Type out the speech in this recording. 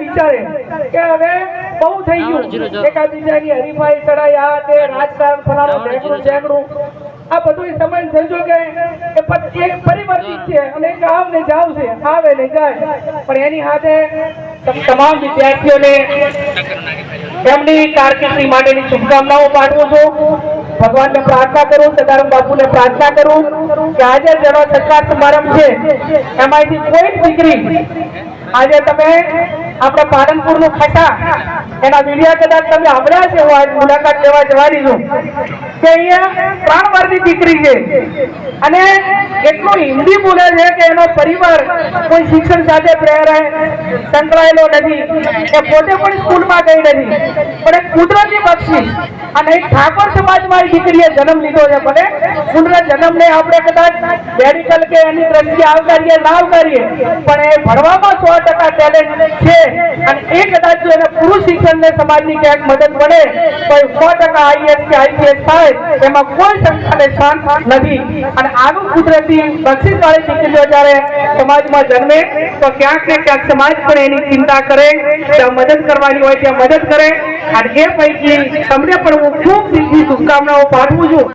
વિચારે કે હવે બહુ થઈ ગયું. એકાબીજાની હરીફાઈ ચડાયા તે રાજકારણ ફલાણું ઢેકડું ઢેકડું આ બધું સમય સમજો કે એ પરિવર્તિત છે અને આવ ને જાવ છે આવે ને જાય. પણ એની સાથે તમામ વિદ્યાર્થીઓને એમની કારકિર્દી માટેની શુભકામનાઓ પાઠવું છું. ભગવાનને પ્રાર્થના કરું સદારામ બાપુને પ્રાર્થના કરું કે આજે જેનો સત્કાર સમારંભ છે એમાંથી કોઈ દીકરી આજે તમે આપણા પાલનપુરનું ખટા એના વિડિયા કદાચ તમે સાંભળ્યા છે, હું આજ મુલાકાત લેવા જવાની છું કે અહીંયા ત્રણ વર્ષની દીકરી છે. અને એટલું હિન્દી બોલે છે કે એનો પરિવાર કોઈ શિક્ષણ સાથે પ્રેરાય, સંકળાયેલો નથી, એ પોતે પણ સ્કૂલમાં ગઈ નથી. પણ એક કુદરતી બક્ષિસ અને ઠાકોર સમાજમાં મારી દીકરીએ જન્મ લીધો છે ભલે. કુદરત જન્મને આપણે કદાચ મેડિકલ કે એની દ્રષ્ટિએ આવકારીએ, ના આવકારીએ, પણ એ ભણવામાં સો ટકા ટેલેન્ટ છે. અને એ કદાચ જો એને પુરુષ શિક્ષણને સમાજની ક્યાંક મદદ મળે, તો એ સો ટકા આઈએસ કે આઈપીએસ થાય, એમાં કોઈ શંકાને સ્થાન નથી. અને આનું કુદરતી બક્ષિસ વાળી દીકરીઓ જ્યારે સમાજમાં જન્મે, તો ક્યાંક ને ક્યાંક સમાજ પણ એની ચિંતા કરે, ત્યાં મદદ કરવાની હોય, ત્યાં મદદ કરે. અને એ પૈકી તમને પણ હું ખૂબ દિલથી શુભકામનાઓ પાઠવું છું.